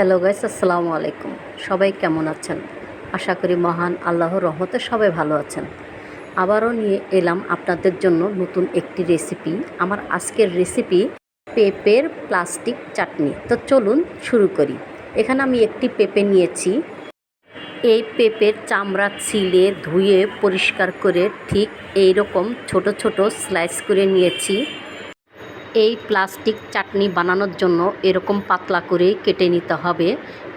Hello guys, আসসালামু আলাইকুম। সবাই কেমন আছেন? আশা করি মহান আল্লাহর রহমতে সবাই ভালো আছেন। আবারও নিয়ে এলাম আপনাদের জন্য নতুন একটি রেসিপি আমার আজকের রেসিপি পেঁপের প্লাস্টিক চাটনি। তো চলুন শুরু করি। এখানে আমি একটি পেঁপে নিয়েছি। এই পেঁপের চামড়া ছিলে, ধুয়ে পরিষ্কার করে ঠিক এই রকম ছোট ছোট স্লাইস করে নিয়েছি। এই প্লাস্টিক চাটনি বানানোর জন্য এরকম পাতলা করে কেটে নিতে হবে।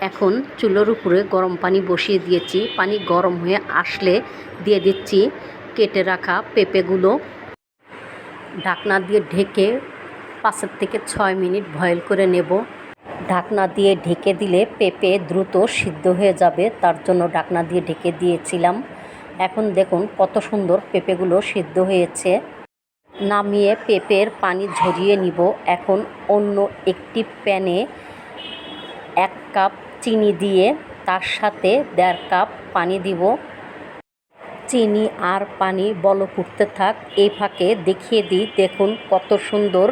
এখন চুলোর উপরে গরম পানি বসিয়ে দিয়েছি। পানি গরম হয়ে আসলে দিয়ে দিচ্ছি কেটে রাখা পেঁপেগুলো। ঢাকনা দিয়ে ঢেকে পাঁচের থেকে ছয় মিনিট বয়েল করে নেব। ঢাকনা দিয়ে ঢেকে দিলে পেঁপে দ্রুত সিদ্ধ হয়ে যাবে, তার জন্য ঢাকনা দিয়ে ঢেকে দিয়েছিলাম। এখন দেখুন কত সুন্দর পেঁপেগুলো সিদ্ধ হয়েছে। নামিয়ে পেঁপের পানি ঝরিয়ে নিব। এখন অন্য একটি প্যানে এক কাপ চিনি দিয়ে তার সাথে দেড় কাপ পানি দিব। চিনি আর পানি বলক উঠতে থাক, এই ফাঁকে দেখিয়ে দিই, দেখুন কত সুন্দর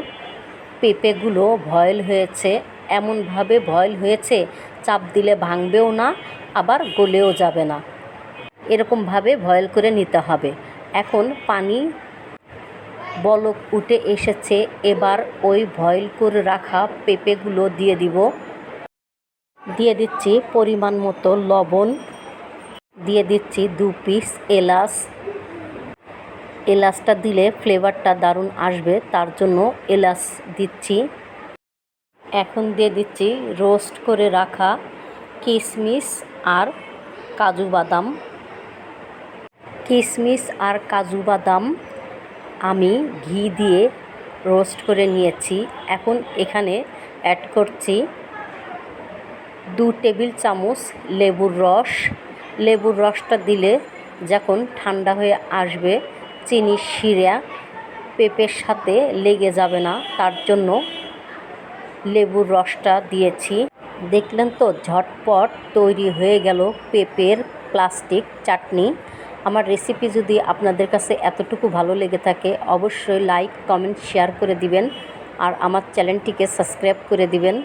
পেঁপেগুলো ভয়েল হয়েছে। এমনভাবে ভয়েল হয়েছে, চাপ দিলে ভাঙবেও না, আবার গলেও যাবে না। এরকমভাবে ভয়েল করে নিতে হবে। এখন পানি বলক উঠে এসেছে, এবার ওই ভয়েল করে রাখা পেঁপেগুলো দিয়ে দিব। দিয়ে দিচ্ছি পরিমাণ মতো লবণ। দিয়ে দিচ্ছি দু পিস এলাচ। এলাচটা দিলে ফ্লেভারটা দারুণ আসবে, তার জন্য এলাচ দিচ্ছি। এখন দিয়ে দিচ্ছি রোস্ট করে রাখা কিশমিশ আর কাজু বাদাম। কিশমিশ আর কাজু বাদাম আমি ঘি দিয়ে রোস্ট করে নিয়েছি। এখন এখানে অ্যাড করছি দু টেবিল চামচ লেবুর রস। লেবুর রসটা দিলে যখন ঠান্ডা হয়ে আসবে চিনি শিরা পেঁপের সাথে লেগে যাবে না, তার জন্য লেবুর রসটা দিয়েছি। দেখলেন তো, ঝটপট তৈরি হয়ে গেল পেঁপের প্লাস্টিক চাটনি। আমার রেসিপি যদি আপনাদের কাছে এতটুকু ভালো লেগে থাকে, অবশ্যই লাইক কমেন্ট শেয়ার করে দিবেন। আর আমার চ্যানেলটিকে সাবস্ক্রাইব করে দিবেন।